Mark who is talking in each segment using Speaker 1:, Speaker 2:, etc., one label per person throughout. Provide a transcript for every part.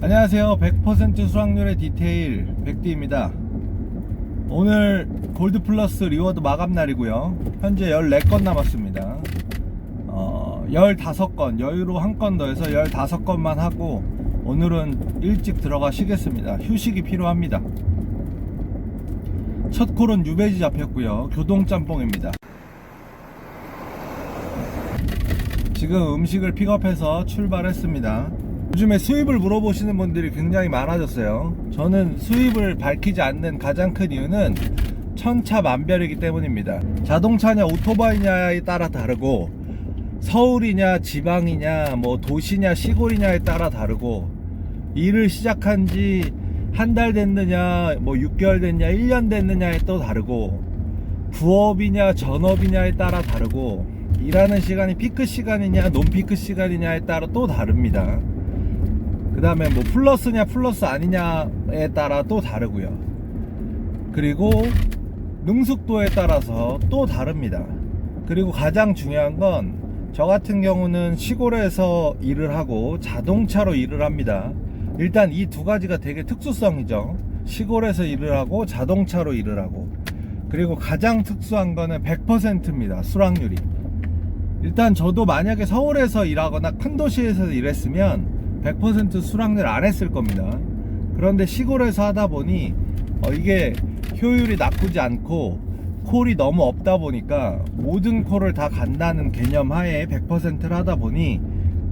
Speaker 1: 안녕하세요. 100% 수확률의 디테일 백디입니다. 오늘 골드 플러스 리워드 마감 날이고요. 현재 14건 남았습니다. 어, 15건, 여유로 한 건 더해서 15건만 하고 오늘은 일찍 들어가 쉬겠습니다. 휴식이 필요합니다. 첫 콜은 유배지 잡혔고요. 교동짬뽕입니다. 지금 음식을 픽업해서 출발했습니다. 요즘에 수입을 물어보시는 분들이 굉장히 많아졌어요. 저는 수입을 밝히지 않는 가장 큰 이유는 천차만별이기 때문입니다. 자동차냐 오토바이냐에 따라 다르고 서울이냐 지방이냐 뭐 도시냐 시골이냐에 따라 다르고 일을 시작한 지 한 달 됐느냐 뭐 6개월 됐냐 1년 됐느냐에 또 다르고 부업이냐 전업이냐에 따라 다르고 일하는 시간이 피크 시간이냐 논 피크 시간이냐에 따라 또 다릅니다. 그 다음에 뭐 플러스냐 플러스 아니냐에 따라 또 다르고요. 그리고 능숙도에 따라서 또 다릅니다. 그리고 가장 중요한 건 저 같은 경우는 시골에서 일을 하고 자동차로 일을 합니다. 일단 이 두 가지가 되게 특수성이죠. 시골에서 일을 하고 자동차로 일을 하고 그리고 가장 특수한 거는 100%입니다. 수락률이. 일단 저도 만약에 서울에서 일하거나 큰 도시에서 일했으면 100% 수락률 안 했을 겁니다. 그런데 시골에서 하다 보니 어, 이게 효율이 나쁘지 않고 콜이 너무 없다 보니까 모든 콜을 다 간다는 개념 하에 100%를 하다 보니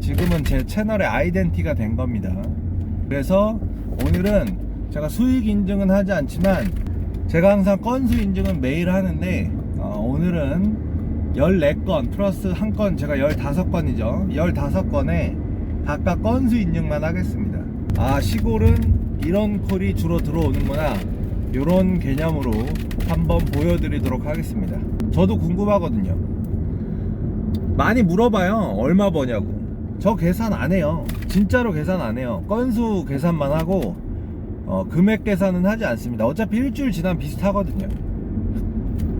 Speaker 1: 지금은 제 채널의 아이덴티가 된 겁니다. 그래서 오늘은 제가 수익 인증은 하지 않지만 제가 항상 건수 인증은 매일 하는데 어, 오늘은 14건 플러스 한 건 제가 15건이죠 15건에 각각 건수 인증만 하겠습니다. 아 시골은 이런 콜이 주로 들어오는구나. 이런 개념으로 한번 보여드리도록 하겠습니다. 저도 궁금하거든요. 많이 물어봐요. 얼마 버냐고. 저 계산 안 해요. 진짜로 계산 안 해요. 건수 계산만 하고 어, 금액 계산은 하지 않습니다. 어차피 일주일 지나면 비슷하거든요.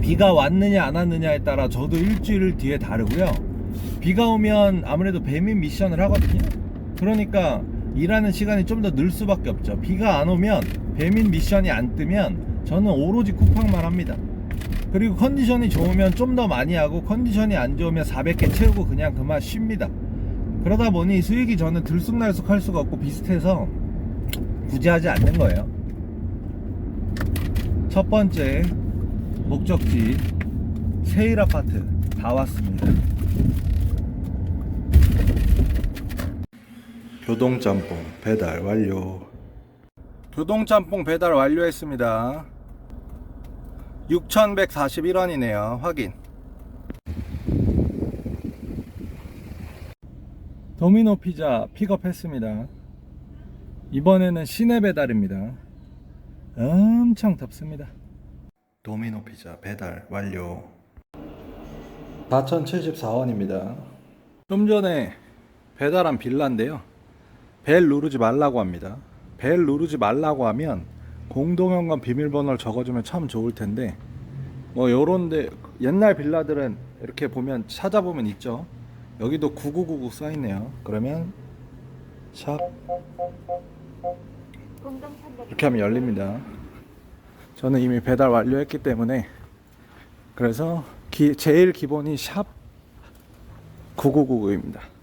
Speaker 1: 비가 왔느냐 안 왔느냐에 따라 저도 일주일 뒤에 다르고요. 비가 오면 아무래도 배민 미션을 하거든요 그러니까 일하는 시간이 좀 더 늘 수밖에 없죠. 비가 안 오면 배민 미션이 안 뜨면 저는 오로지 쿠팡만 합니다. 그리고 컨디션이 좋으면 좀 더 많이 하고 컨디션이 안 좋으면 400개 채우고 그냥 그만 쉽니다. 그러다 보니 수익이 저는 들쑥날쑥 할 수가 없고 비슷해서 굳이 하지 않는 거예요. 첫 번째 목적지 세일 아파트 다 왔습니다 교동짬뽕 배달 완료. 교동짬뽕 배달 완료했습니다. 6141원이네요. 확인. 도미노 피자 픽업했습니다. 이번에는 시내 배달입니다. 엄청 덥습니다. 도미노 피자 배달 완료. 4,074원입니다. 좀 전에 배달한 빌라인데요 벨 누르지 말라고 합니다. 벨 누르지 말라고 하면 공동현관 비밀번호를 적어주면 참 좋을 텐데 뭐 요런데 옛날 빌라들은 이렇게 보면 찾아보면 있죠. 여기도 9999 써있네요. 그러면 샵 이렇게 하면 열립니다. 저는 이미 배달 완료했기 때문에 그래서 기, 제일 기본이 샵 9999입니다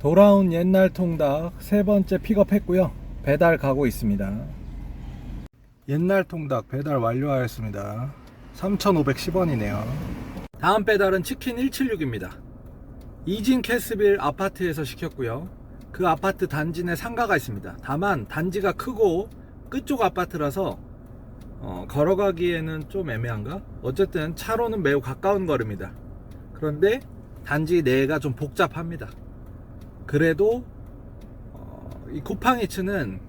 Speaker 1: 돌아온 옛날 통닭 세 번째 픽업했고요. 배달 가고 있습니다. 옛날 통닭 배달 완료하였습니다. 3,510원이네요. 다음 배달은 치킨 176입니다. 이진 캐스빌 아파트에서 시켰고요. 그 아파트 단지 내 상가가 있습니다. 다만 단지가 크고 끝쪽 아파트라서 어, 걸어가기에는 좀 애매한가? 어쨌든 차로는 매우 가까운 거리입니다. 그런데 단지 내가 좀 복잡합니다 그래도 어, 이 쿠팡이츠는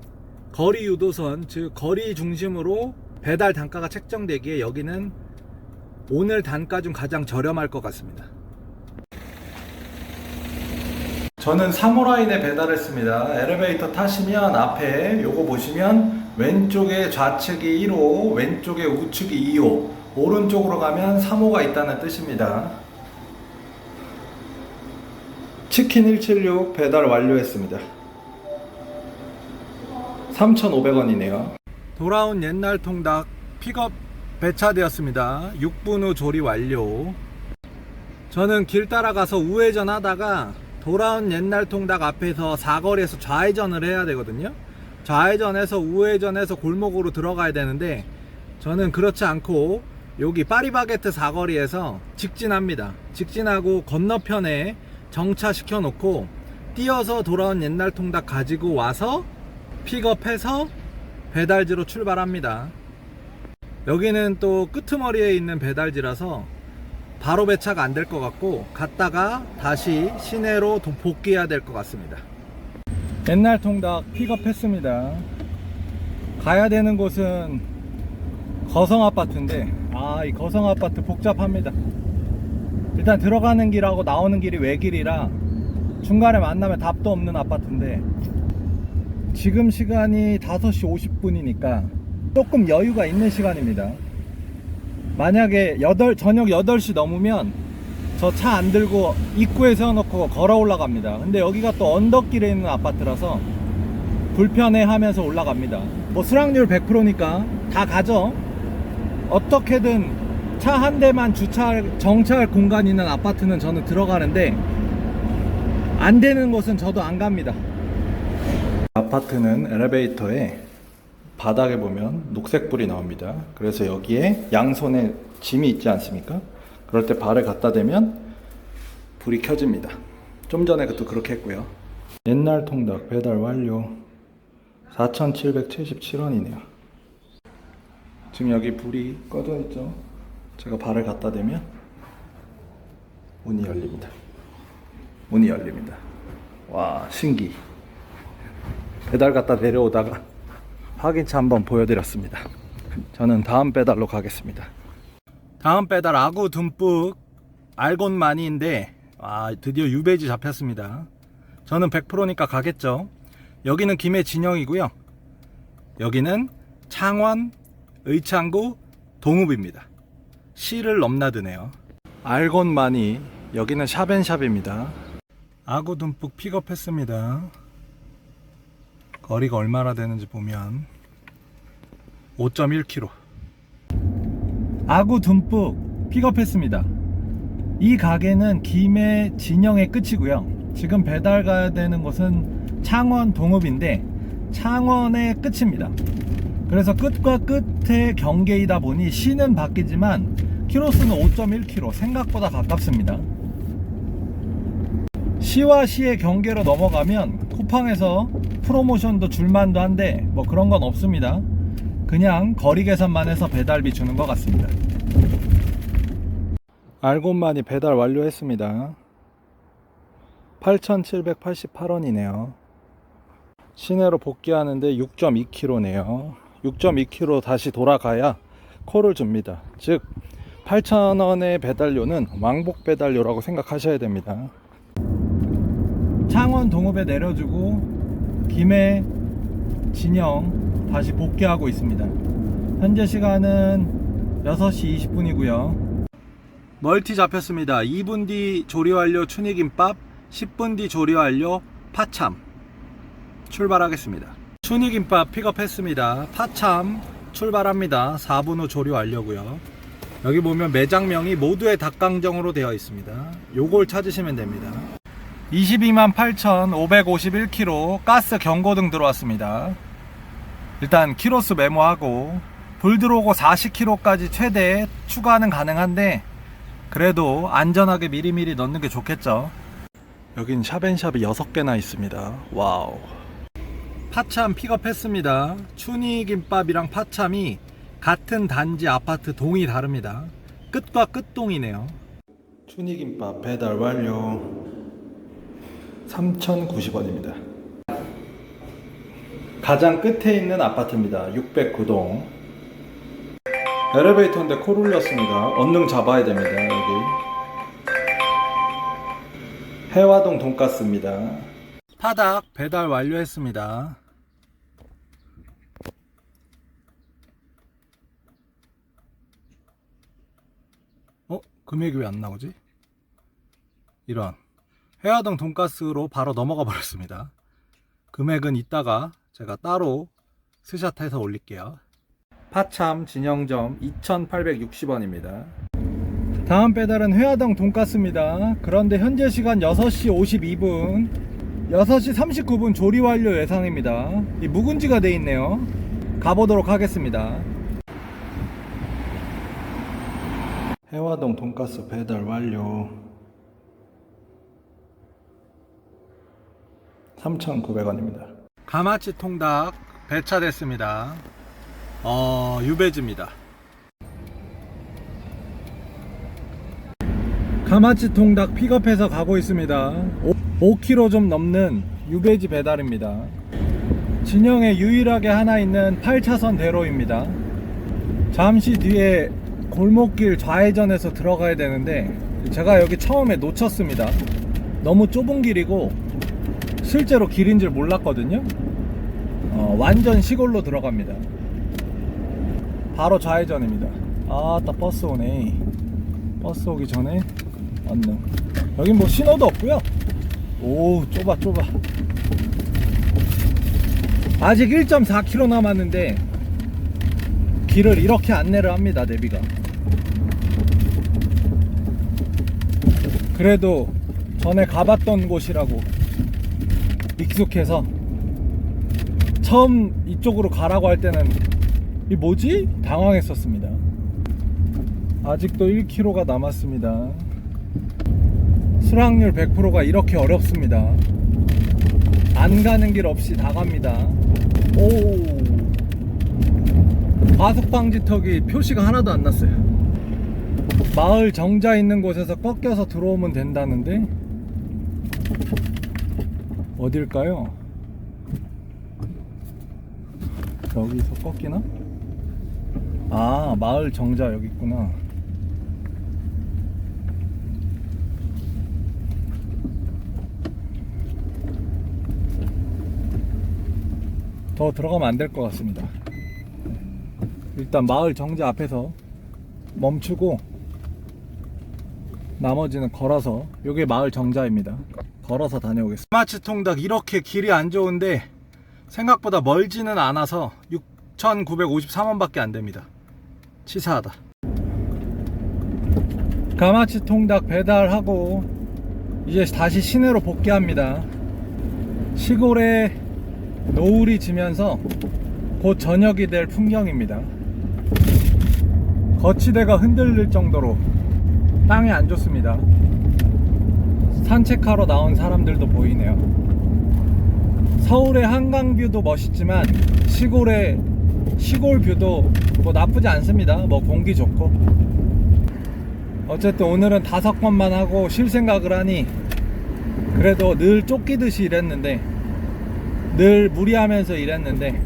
Speaker 1: 거리 유도선 즉 거리 중심으로 배달 단가가 책정되기에 여기는 오늘 단가 중 가장 저렴할 것 같습니다. 저는 사무라인에 배달했습니다. 엘리베이터 타시면 앞에 요거 보시면 왼쪽에 좌측이 1호, 왼쪽에 우측이 2호, 오른쪽으로 가면 3호가 있다는 뜻입니다. 치킨 176 배달 완료했습니다. 3,500원이네요. 돌아온 옛날 통닭 픽업 배차되었습니다. 6분 후 조리 완료. 저는 길 따라가서 우회전 하다가 돌아온 옛날 통닭 앞에서 사거리에서 좌회전을 해야 되거든요. 좌회전해서 우회전해서 골목으로 들어가야 되는데 저는 그렇지 않고 여기 파리바게트 사거리에서 직진합니다. 직진하고 건너편에 정차시켜 놓고 뛰어서 돌아온 옛날 통닭 가지고 와서 픽업해서 배달지로 출발합니다. 여기는 또 끄트머리에 있는 배달지라서 바로 배차가 안될 것 같고 갔다가 다시 시내로 도- 복귀해야 될 것 같습니다. 옛날 통닭 픽업했습니다. 가야 되는 곳은 거성 아파트인데 아 이 거성 아파트 복잡합니다. 일단 들어가는 길하고 나오는 길이 외길이라 중간에 만나면 답도 없는 아파트인데 지금 시간이 5시 50분이니까 조금 여유가 있는 시간입니다. 만약에 8, 저녁 8시 넘으면 저 차 안 들고 입구에 세워놓고 걸어 올라갑니다. 근데 여기가 또 언덕길에 있는 아파트라서 불편해 하면서 올라갑니다. 뭐 수락률 100%니까 다 가죠. 어떻게든 차 한 대만 주차할, 정차할 공간 있는 아파트는 저는 들어가는데 안 되는 곳은 저도 안 갑니다. 아파트는 엘리베이터에 바닥에 보면 녹색불이 나옵니다. 그래서 여기에 양손에 짐이 있지 않습니까? 그럴 때 발을 갖다 대면 불이 켜집니다. 좀 전에 그것도 그렇게 했고요. 옛날 통닭 배달 완료. 4,777원이네요. 지금 여기 불이 꺼져 있죠? 제가 발을 갖다 대면 문이 열립니다. 문이 열립니다. 와, 신기. 배달 갖다 내려오다가 확인차 한번 보여드렸습니다. 저는 다음 배달로 가겠습니다. 다음 배달 아구 듬뿍 알곤 마니인데 아 드디어 유배지 잡혔습니다. 저는 100%니까 가겠죠. 여기는 김해 진영이고요. 여기는 창원 의창구 동읍입니다. 시를 넘나드네요. 알곤마니 여기는 샵앤샵입니다. 아구 듬뿍 픽업했습니다. 거리가 얼마나 되는지 보면 5.1km. 아구 듬뿍 픽업했습니다. 이 가게는 김해 진영의 끝이고요. 지금 배달 가야 되는 곳은 창원 동읍인데 창원의 끝입니다. 그래서 끝과 끝의 경계이다 보니 시는 바뀌지만 키로수는 5.1km 생각보다 가깝습니다. 시와 시의 경계로 넘어가면 쿠팡에서 프로모션도 줄만도 한데 뭐 그런 건 없습니다. 그냥 거리 계산만 해서 배달비 주는 것 같습니다. 알곤만이 배달 완료했습니다. 8,788원이네요. 시내로 복귀하는데 6.2km네요. 6.2km 다시 돌아가야 콜을 줍니다. 즉 8,000원의 배달료는 왕복 배달료라고 생각하셔야 됩니다. 창원 동읍에 내려주고 김해 진영 다시 복귀하고 있습니다. 현재 시간은 6시 20분이고요. 멀티 잡혔습니다. 2분 뒤 조리 완료 추니김밥, 10분 뒤 조리 완료 파참. 출발하겠습니다. 추니김밥 픽업했습니다. 파참 출발합니다. 4분 후 조리 완료고요. 여기 보면 매장명이 모두의 닭강정으로 되어 있습니다. 요걸 찾으시면 됩니다. 22만 8,551km 가스 경고등 들어왔습니다. 일단 키로수 메모하고 불 들어오고 40km까지 최대 추가는 가능한데 그래도 안전하게 미리미리 넣는 게 좋겠죠. 여긴 샵앤샵이 6개나 있습니다. 와우. 파참 픽업했습니다. 추니 김밥이랑 파참이 같은 단지 아파트 동이 다릅니다. 끝과 끝동이네요. 추니 김밥 배달 완료. 3,090원입니다. 가장 끝에 있는 아파트입니다. 609동. 엘리베이터인데 콜 울렸습니다. 언능 잡아야 됩니다. 여기. 해화동 돈가스입니다. 파닭 배달 완료했습니다. 어? 금액이 왜 안 나오지? 이런. 해화동 돈가스로 바로 넘어가 버렸습니다. 금액은 이따가 제가 따로 스샷해서 올릴게요. 파참 진영점 2,860원입니다. 다음 배달은 회화동 돈가스입니다. 그런데 현재 시간 6시 52분, 6시 39분 조리 완료 예상입니다. 이 묵은지가 돼 있네요. 가보도록 하겠습니다. 해화동 돈가스 배달 완료. 3,900원입니다. 가마치 통닭 배차됐습니다. 어, 유배지입니다. 가마치 통닭 픽업해서 가고 있습니다. 5, 5kg 좀 넘는 유배지 배달입니다. 진영에 유일하게 하나 있는 8차선 대로입니다. 잠시 뒤에 골목길 좌회전해서 들어가야 되는데 제가 여기 처음에 놓쳤습니다. 너무 좁은 길이고 실제로 길인 줄 몰랐거든요. 어, 완전 시골로 들어갑니다. 바로 좌회전입니다. 아따 버스 오네. 버스 오기 전에 언능. 여긴 뭐 신호도 없고요. 오 좁아 좁아. 아직 1.4km 남았는데 길을 이렇게 안내를 합니다 내비가. 그래도 전에 가봤던 곳이라고 익숙해서 처음 이쪽으로 가라고 할 때는 이 뭐지? 당황했었습니다. 아직도 1km가 남았습니다. 수락률 100%가 이렇게 어렵습니다. 안 가는 길 없이 다 갑니다. 오. 과속 방지턱이 표시가 하나도 안 났어요. 마을 정자 있는 곳에서 꺾여서 들어오면 된다는데 어딜까요? 여기서 꺾이나? 아 마을 정자 여기 있구나 더 들어가면 안 될 것 같습니다 일단 마을 정자 앞에서 멈추고 나머지는 걸어서 요게 마을 정자입니다. 걸어서 다녀오겠습니다. 마치 통닭 이렇게 길이 안 좋은데 생각보다 멀지는 않아서 6,953원 밖에 안 됩니다. 치사하다. 가마치 통닭 배달하고 이제 다시 시내로 복귀합니다. 시골에 노을이 지면서 곧 저녁이 될 풍경입니다. 거치대가 흔들릴 정도로 땅이 안 좋습니다. 산책하러 나온 사람들도 보이네요. 서울의 한강 뷰도 멋있지만 시골의 시골 뷰도 뭐 나쁘지 않습니다. 뭐 공기 좋고. 어쨌든 오늘은 다섯 번만 하고 쉴 생각을 하니 그래도 늘 쫓기듯이 일했는데 늘 무리하면서 일했는데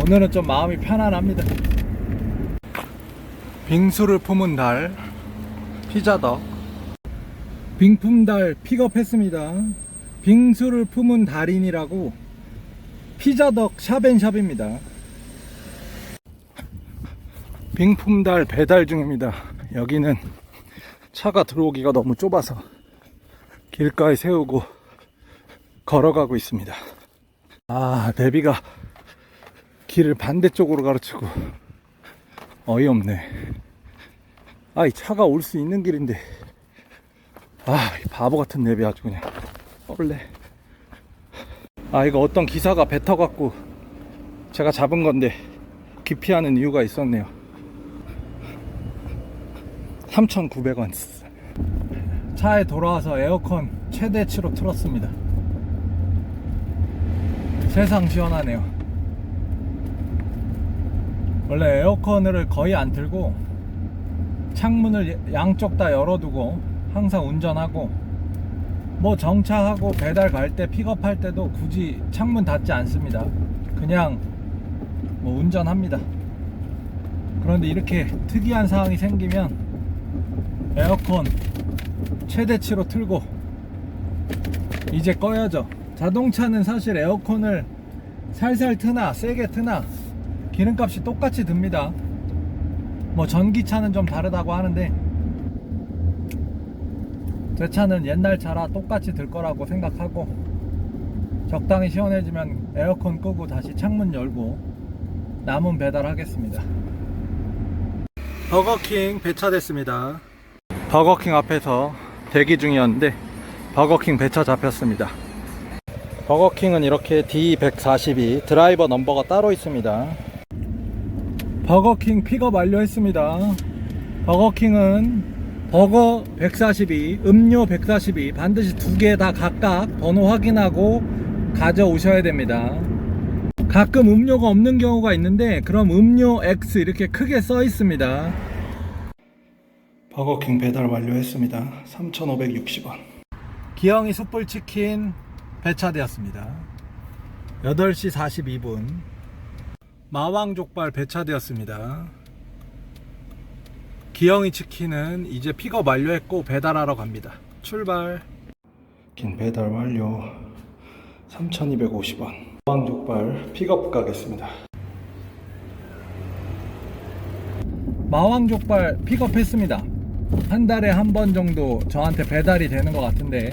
Speaker 1: 오늘은 좀 마음이 편안합니다. 빙수를 품은 달 피자덕 빙품달 픽업했습니다. 빙수를 품은 달인이라고 피자덕 샵앤샵입니다. 빙품달 배달 중입니다. 여기는 차가 들어오기가 너무 좁아서 길가에 세우고 걸어가고 있습니다. 아 내비가 길을 반대쪽으로 가르치고 어이없네. 아, 이 차가 올 수 있는 길인데. 아, 이 바보 같은 내비 아주 그냥. 뻘래. 아, 이거 어떤 기사가 뱉어갖고 제가 잡은 건데 기피하는 이유가 있었네요. 3,900원. 차에 돌아와서 에어컨 최대치로 틀었습니다. 세상 시원하네요. 원래 에어컨을 거의 안 틀고 창문을 양쪽 다 열어두고 항상 운전하고 뭐 정차하고 배달 갈 때 픽업할 때도 굳이 창문 닫지 않습니다. 그냥 뭐 운전합니다. 그런데 이렇게 특이한 상황이 생기면 에어컨 최대치로 틀고 이제 꺼야죠. 자동차는 사실 에어컨을 살살 트나 세게 트나 기름값이 똑같이 듭니다. 뭐 전기차는 좀 다르다고 하는데
Speaker 2: 제 차는 옛날 차라 똑같이 들 거라고 생각하고 적당히 시원해지면 에어컨 끄고 다시 창문 열고 남은 배달하겠습니다. 버거킹 배차됐습니다. 버거킹 앞에서 대기 중이었는데 버거킹 배차 잡혔습니다. 버거킹은 이렇게 D142 드라이버 넘버가 따로 있습니다. 버거킹 픽업 완료했습니다. 버거킹은 버거 142, 음료 142 반드시 두 개 다 각각 번호 확인하고 가져오셔야 됩니다. 가끔 음료가 없는 경우가 있는데 그럼 음료 X 이렇게 크게 써 있습니다. 버거킹 배달 완료했습니다. 3,560원. 기영이 숯불 치킨 배차되었습니다. 8시 42분. 마왕 족발 배차되었습니다. 기영이 치킨은 이제 픽업 완료했고 배달하러 갑니다. 출발. 긴 배달 완료. 3,250원. 마왕 족발 픽업 가겠습니다. 마왕 족발 픽업했습니다. 한 달에 한 번 정도 저한테 배달이 되는 것 같은데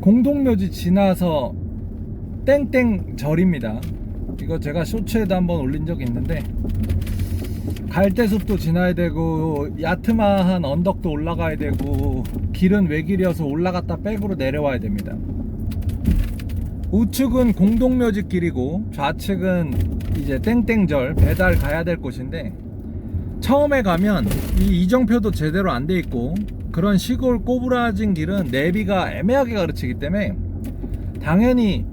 Speaker 2: 공동묘지 지나서 땡땡 절입니다. 이거 제가 쇼츠에도 한번 올린 적이 있는데 갈대숲도 지나야 되고 야트마한 언덕도 올라가야 되고 길은 외길이어서 올라갔다 백으로 내려와야 됩니다. 우측은 공동묘지 길이고 좌측은 이제 땡땡절 배달 가야 될 곳인데 처음에 가면 이 이정표도 제대로 안 돼 있고 그런 시골 꼬부라진 길은 내비가 애매하게 가르치기 때문에 당연히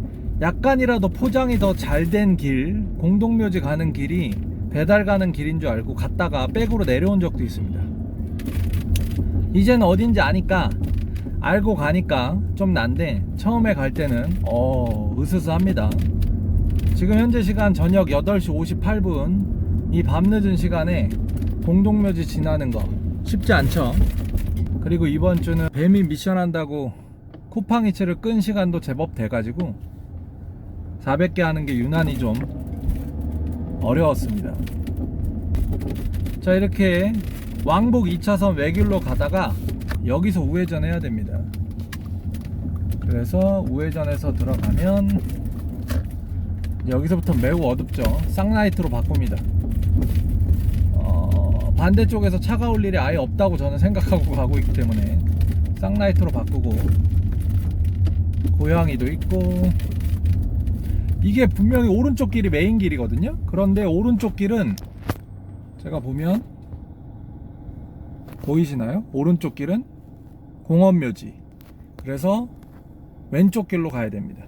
Speaker 2: 약간이라도 포장이 더 잘 된 길, 공동묘지 가는 길이 배달 가는 길인 줄 알고 갔다가 백으로 내려온 적도 있습니다. 이제는 어딘지 아니까 알고 가니까 좀 난데 처음에 갈 때는 어 으스스합니다. 지금 현재 시간 저녁 8시 58분 이 밤늦은 시간에 공동묘지 지나는 거 쉽지 않죠. 그리고 이번 주는 뱀이 미션 한다고 쿠팡이츠를 끈 시간도 제법 돼가지고 400개 하는 게 유난히 좀 어려웠습니다. 자 이렇게 왕복 2차선 외길로 가다가 여기서 우회전 해야 됩니다. 그래서 우회전해서 들어가면 여기서부터 매우 어둡죠. 쌍라이트로 바꿉니다. 어, 반대쪽에서 차가 올 일이 아예 없다고 저는 생각하고 가고 있기 때문에 쌍라이트로 바꾸고 고양이도 있고 이게 분명히 오른쪽 길이 메인 길이거든요. 그런데 오른쪽 길은 제가 보면 보이시나요? 오른쪽 길은 공원묘지. 그래서 왼쪽 길로 가야 됩니다.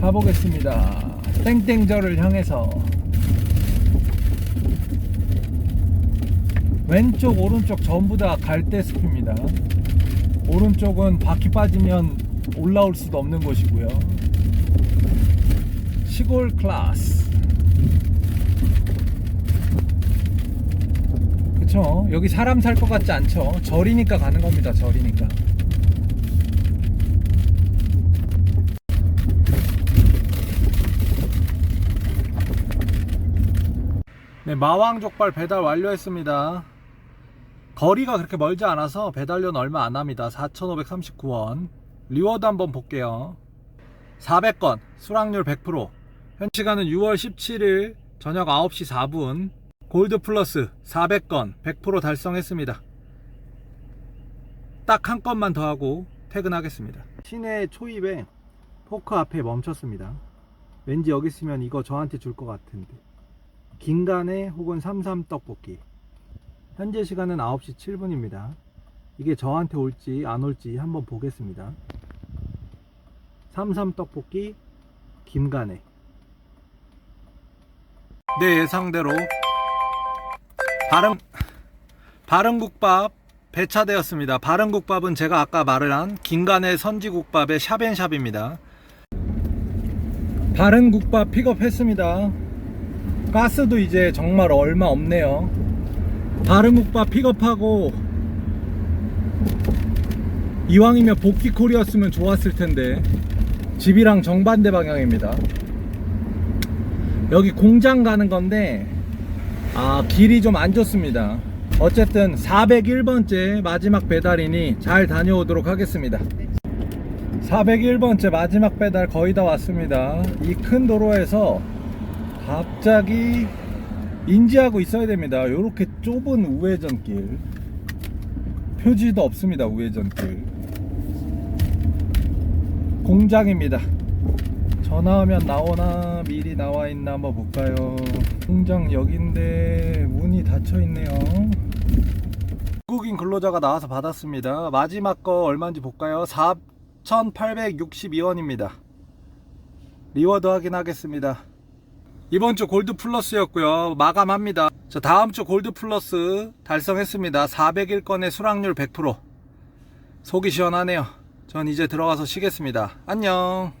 Speaker 2: 가보겠습니다. 땡땡절을 향해서 왼쪽 오른쪽 전부 다 갈대 숲입니다. 오른쪽은 바퀴 빠지면 올라올 수도 없는 곳이고요. 시골 클래스. 그쵸? 여기 사람 살 것 같지 않죠? 절이니까 가는 겁니다. 절이니까. 네, 마왕 족발 배달 완료했습니다. 거리가 그렇게 멀지 않아서 배달료는 얼마 안 합니다. 4,539원. 리워드 한번 볼게요. 400건, 수락률 100%. 현 시간은 6월 17일 저녁 9시 4분. 골드 플러스 400건 100% 달성했습니다. 딱 한 건만 더 하고 퇴근하겠습니다. 시내 초입에 포크 앞에 멈췄습니다. 왠지 여기 있으면 이거 저한테 줄 것 같은데. 긴간에 혹은 삼삼 떡볶이. 현재 시간은 9시 7분입니다. 이게 저한테 올지 안 올지 한번 보겠습니다. 삼삼 떡볶이 김간에. 내 예상대로 바른 바른국밥 배차되었습니다. 바른국밥은 제가 아까 말을 한 김간의 선지국밥의 샵앤샵입니다. 바른국밥 픽업했습니다. 가스도 이제 정말 얼마 없네요. 바른국밥 픽업하고 이왕이면 복귀콜이었으면 좋았을 텐데 집이랑 정반대 방향입니다. 여기 공장 가는 건데 아 길이 좀 안 좋습니다. 어쨌든 401번째 마지막 배달이니 잘 다녀오도록 하겠습니다. 401번째 마지막 배달 거의 다 왔습니다. 이 큰 도로에서 갑자기 인지하고 있어야 됩니다. 이렇게 좁은 우회전길. 표지도 없습니다 우회전길. 공장입니다. 전화하면 나오나 미리 나와 있나 한번 볼까요? 공장 여긴데 문이 닫혀 있네요. 한국인 근로자가 나와서 받았습니다. 마지막 거 얼마인지 볼까요? 4,862원입니다. 리워드 확인하겠습니다 이번 주 골드 플러스였고요. 마감합니다. 저 다음 주 골드 플러스 달성했습니다. 401건의 수락률 100% 속이 시원하네요. 전 이제 들어가서 쉬겠습니다. 안녕